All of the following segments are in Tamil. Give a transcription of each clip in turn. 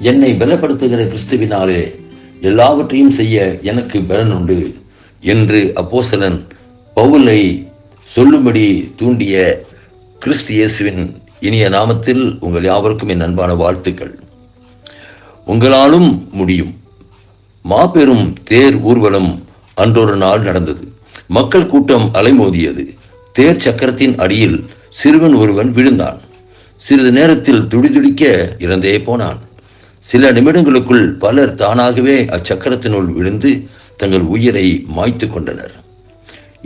என்னை பலப்படுத்துகிற கிறிஸ்துவினாலே எல்லாவற்றையும் செய்ய எனக்கு பலன் உண்டு என்று அப்போசலன் பவுலை சொல்லும்படி தூண்டிய கிறிஸ்து இயேசுவின் இனிய நாமத்தில் உங்கள் யாவருக்கும் என் அன்பான வாழ்த்துக்கள். உங்களாலும் முடியும். மாபெரும் தேர் ஊர்வலம் அன்றொரு நாள் நடந்தது. மக்கள் கூட்டம் அலைமோதியது. தேர் சக்கரத்தின் அடியில் சிறுவன் ஒருவன் விழுந்தான். சிறிது நேரத்தில் துடிதுடிக்க இறந்தே போனான். சில நிமிடங்களுக்குள் பலர் தானாகவே அச்சக்கரத்தினுள் விழுந்து தங்கள் உயிரை மாய்த்து கொண்டனர்.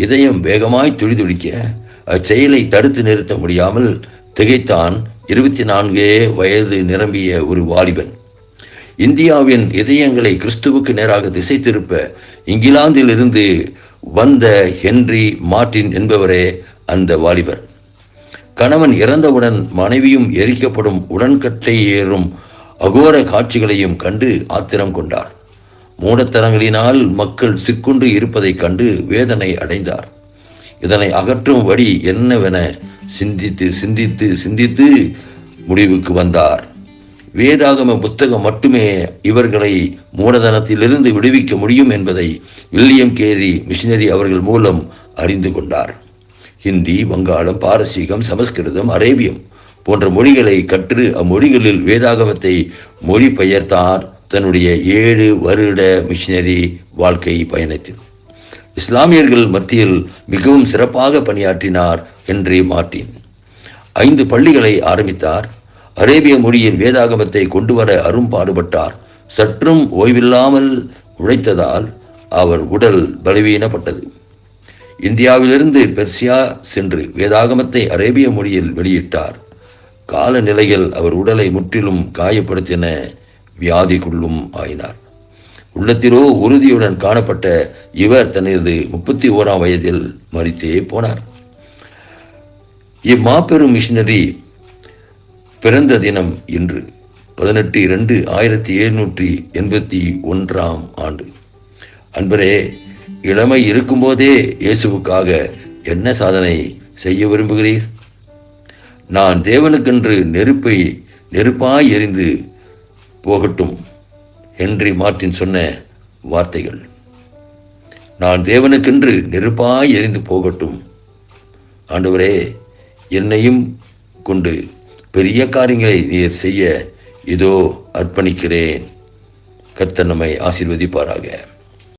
இதயம் வேகமாய் துடிதுடிக்க அச்செயலை தடுத்து நிறுத்த முடியாமல் திகைத்தான் இருபத்தி நான்கே வயது நிரம்பிய ஒரு வாலிபன். இந்தியாவின் இதயங்களை கிறிஸ்துவுக்கு நேராக திசை திருப்ப இங்கிலாந்திலிருந்து வந்த ஹென்றி மார்டின் என்பவரே அந்த வாலிபர். கணவன் இறந்தவுடன் மனைவியும் எரிக்கப்படும் உடன்கட்டை ஏறும் அகோர காட்சிகளையும் கண்டு ஆத்திரம் கொண்டார். மூடத்தனங்களினால் மக்கள் சிக்குண்டு இருப்பதைக் கண்டு வேதனை அடைந்தார். இதனை அகற்றும் வழி என்னவென சிந்தித்து சிந்தித்து சிந்தித்து முடிவுக்கு வந்தார். வேதாகம புத்தகம் மட்டுமே இவர்களை மூடதனத்திலிருந்து விடுவிக்க முடியும் என்பதை வில்லியம் கேரி மிஷினரி அவர்கள் மூலம் அறிந்து கொண்டார். ஹிந்தி வங்காளம் பாரசீகம் சமஸ்கிருதம் அரேபியம் போன்ற மொழிகளை கற்று அம்மொழிகளில் வேதாகமத்தை மொழி பெயர்த்தார் தன்னுடைய ஏழு வருட மிஷினரி வாழ்க்கை பயணத்தில். இஸ்லாமியர்கள் மத்தியில் மிகவும் சிறப்பாக பணியாற்றினார் என்று மாட்டின் ஐந்து பள்ளிகளை ஆரம்பித்தார். அரேபிய மொழியின் வேதாகமத்தை கொண்டு வர அரும்பாடுபட்டார் சற்றும் ஓய்வில்லாமல் உழைத்ததால் அவர் உடல் பலவீனப்பட்டது. இந்தியாவிலிருந்து பெர்சியா சென்று வேதாகமத்தை அரேபிய மொழியில் வெளியிட்டார். காலநிலையில் அவர் உடலை முற்றிலும் காயப்படுத்தின வியாதிக்குள்ளும் ஆயினார். உள்ளத்திலோ உறுதியுடன் காணப்பட்ட இவர் தனது முப்பத்தி ஓராம் வயதில் மறித்தே போனார். இம்மாபெரும் மிஷினரி பிறந்த தினம் இன்று பதினெட்டு இரண்டு ஆயிரத்தி எழுநூற்றி எண்பத்தி ஒன்றாம் ஆண்டு. அன்பரே இளமை இருக்கும்போதே இயேசுவுக்காக என்ன சாதனை செய்ய விரும்புகிறீர்? நான் தேவனுக்கென்று நெருப்பை நெருப்பாய் எரிந்து போகட்டும் ஹென்றி மார்ட்டின் சொன்ன வார்த்தைகள். நான் தேவனுக்கென்று நெருப்பாய் எரிந்து போகட்டும். ஆண்டவரே என்னையும் கொண்டு பெரிய காரியங்களை நீர் செய்ய இதோ அர்ப்பணிக்கிறேன். கர்த்தர் நம்மை ஆசீர்வதிப்பாராக.